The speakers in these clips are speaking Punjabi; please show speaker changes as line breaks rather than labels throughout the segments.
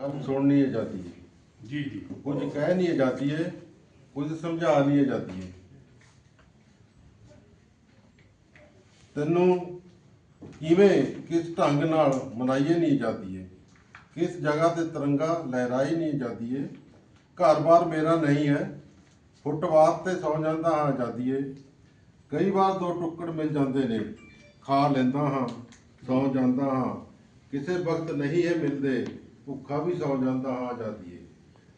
ਗੱਲ ਸੁਣਨੀ ਆਜ਼ਾਦੀ ਹੈ
ਜੀ ਜੀ।
ਕੁਝ ਕਹਿ ਨਹੀਂ ਆਜ਼ਾਦੀ ਹੈ ਕੁਝ ਸਮਝਾ ਨਹੀਂ ਆਜ਼ਾਦੀ ਹੈ ਤੈਨੂੰ ਕਿਵੇਂ ਕਿਸ ਢੰਗ ਨਾਲ ਮਨਾਈਏ ਨਹੀਂ ਆਜ਼ਾਦੀ ਹੈ ਕਿਸ ਜਗ੍ਹਾ ਤੇ ਤਿਰੰਗਾ ਲਹਿਰਾਈ ਨਹੀਂ ਆਜ਼ਾਦੀ ਹੈ ਘਰ-ਬਾਰ ਮੇਰਾ ਨਹੀਂ ਹੈ। ਫੁੱਟਵਾਰ ਤੇ ਸੌ ਜਾਂਦਾ ਹਾਂ ਆਜ਼ਾਦੀ ਹੈ ਕਈ ਵਾਰ ਦੋ ਟੁੱਕੜ ਮਿਲ ਜਾਂਦੇ ਨੇ। ਖਾ ਲੈਂਦਾ ਹਾਂ ਸੌ ਜਾਂਦਾ ਹਾਂ। ਕਿਸੇ ਵਕਤ ਨਹੀਂ ਹੈ ਮਿਲਦੇ। ਭੁੱਖਾ ਵੀ ਸੌ ਜਾਂਦਾ ਹਾਂ ਆਜ਼ਾਦੀਏ ਹੈ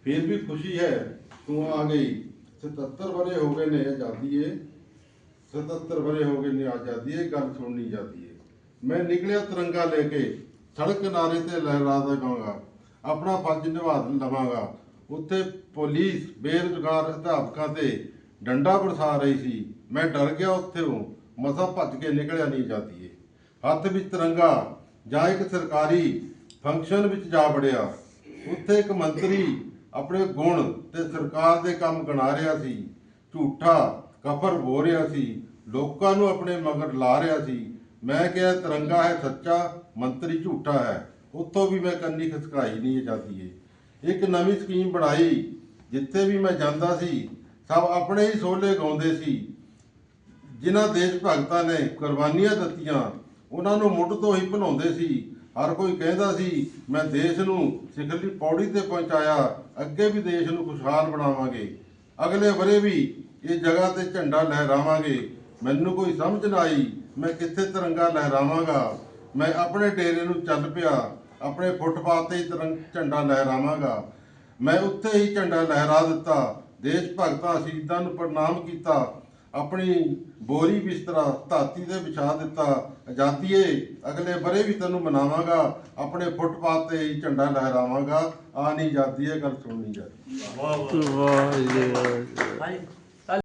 ਫਿਰ ਵੀ ਖੁਸ਼ੀ ਹੈ, ਤੂੰ ਆ ਗਈ। 77 ਵਰੇ ਹੋ ਗਏ ਨੇ ਆਜ਼ਾਦੀਏ ਹੈ 77 ਵਰੇ ਹੋ ਗਏ ਨੇ ਆਜ਼ਾਦੀਏ ਹੈ ਗੱਲ ਸੁਣਨੀ ਜਾਂਦੀ ਹੈ ਮੈਂ ਨਿਕਲਿਆ ਤਿਰੰਗਾ ਲੈ ਕੇ, ਸੜਕ ਕਿਨਾਰੇ ਤੇ ਲਹਿਰਾ ਦੇਵਾਂਗਾ ਆਪਣਾ ਫਰਜ਼ ਨਿਭਾ ਲਵਾਂਗਾ। ਉੱਥੇ ਪੁਲਿਸ, ਬੇਰੁਜ਼ਗਾਰ ਅਧਿਆਪਕਾਂ ਤੇ ਡੰਡਾ ਬਰਸਾ ਰਹੀ ਸੀ। ਮੈਂ ਡਰ ਗਿਆ ਉੱਥੇ ਮਸਾ ਭੱਜ ਕੇ ਨਿਕਲਿਆ ਨਹੀਂ ਜਾਂਦੀਏ ਹੱਥ ਵਿੱਚ ਤਿਰੰਗਾ, ਜਾਂ ਇੱਕ ਸਰਕਾਰੀ ਫੰਕਸ਼ਨ ਵਿੱਚ ਜਾ ਵੜਿਆ। ਉੱਥੇ ਇੱਕ ਮੰਤਰੀ ਆਪਣੇ ਗੁਣ ਤੇ ਸਰਕਾਰ ਦੇ ਕੰਮ ਗਣਾ ਰਿਹਾ ਸੀ। ਝੂਠਾ ਕਫਰ ਬੋ ਰਿਹਾ ਸੀ। ਲੋਕਾਂ ਨੂੰ ਆਪਣੇ ਮਗਰ ਲਾ ਰਿਹਾ ਸੀ। ਮੈਂ ਕਿਹਾ, ਤਿਰੰਗਾ ਹੈ ਸੱਚਾ, ਮੰਤਰੀ ਝੂਠਾ ਹੈ। ਉੱਥੋਂ ਵੀ ਮੈਂ ਕੰਨੀ ਖਸਕਾਈ ਨਹੀਂ ਜਾਂਦੀ ਏ ਇੱਕ ਨਵੀਂ ਸਕੀਮ ਬਣਾਈ, ਜਿੱਥੇ ਵੀ ਮੈਂ ਜਾਂਦਾ ਸੀ, ਸਭ ਆਪਣੇ ਹੀ ਸੋਲੇ ਗਾਉਂਦੇ ਸੀ। ਜਿਨ੍ਹਾਂ ਦੇਸ਼ ਭਗਤਾਂ ਨੇ ਕੁਰਬਾਨੀਆਂ ਦਿੱਤੀਆਂ, ਉਹਨਾਂ ਨੂੰ ਮੁੱਢ ਤੋਂ ਹੀ ਭੁਲਾਉਂਦੇ ਸੀ। ਹਰ ਕੋਈ ਕਹਿੰਦਾ ਸੀ, ਮੈਂ ਦੇਸ਼ ਨੂੰ ਸਿਖਰਲੀ ਪੌੜੀ ਤੇ ਪਹੁੰਚਾਇਆ, ਅੱਗੇ ਵੀ ਦੇਸ਼ ਨੂੰ ਖੁਸ਼ਹਾਲ ਬਣਾਵਾਂਗੇ। ਅਗਲੇ ਵਰੇ ਵੀ ਇਹ ਜਗ੍ਹਾ ਤੇ ਝੰਡਾ ਲਹਿਰਾਵਾਂਗੇ। ਮੈਨੂੰ ਕੋਈ ਸਮਝ ਨਾ ਆਈ, ਮੈਂ ਕਿੱਥੇ ਤਿਰੰਗਾ ਲਹਿਰਾਵਾਂਗਾ? ਮੈਂ ਆਪਣੇ ਡੇਰੇ ਨੂੰ ਚੱਲ ਪਿਆ, ਆਪਣੇ ਫੁੱਟਪਾਥ ਤੇ ਤਿਰੰਗ ਝੰਡਾ ਲਹਿਰਾਵਾਂਗਾ। ਮੈਂ ਉੱਥੇ ਹੀ ਝੰਡਾ ਲਹਿਰਾ ਦਿੱਤਾ, ਦੇਸ਼ ਭਗਤਾਂ ਸ਼ਹੀਦਾਂ ਨੂੰ ਪ੍ਰਣਾਮ ਕੀਤਾ ਆਪਣੀ ਬੋਰੀ ਬਿਸਤਰਾ ਧਰਤੀ ਤੇ ਵਿਛਾ ਦਿੱਤਾ। ਆਜ਼ਾਦੀਏ ਅਗਲੇ ਬਰੇ ਵੀ ਤੈਨੂੰ ਮਨਾਵਾਂਗਾ। ਆਪਣੇ ਫੁੱਟਪਾਥ ਤੇ ਹੀ ਝੰਡਾ ਲਹਿਰਾਵਾਂਗਾ। ਆ ਨਹੀਂ ਆਜ਼ਾਦੀ ਇਹ ਗੱਲ ਸੁਣਨੀ ਜਾਂਦੀ
ਵਾਹ ਵਾਹ
ਵਾਹ ਜੀ।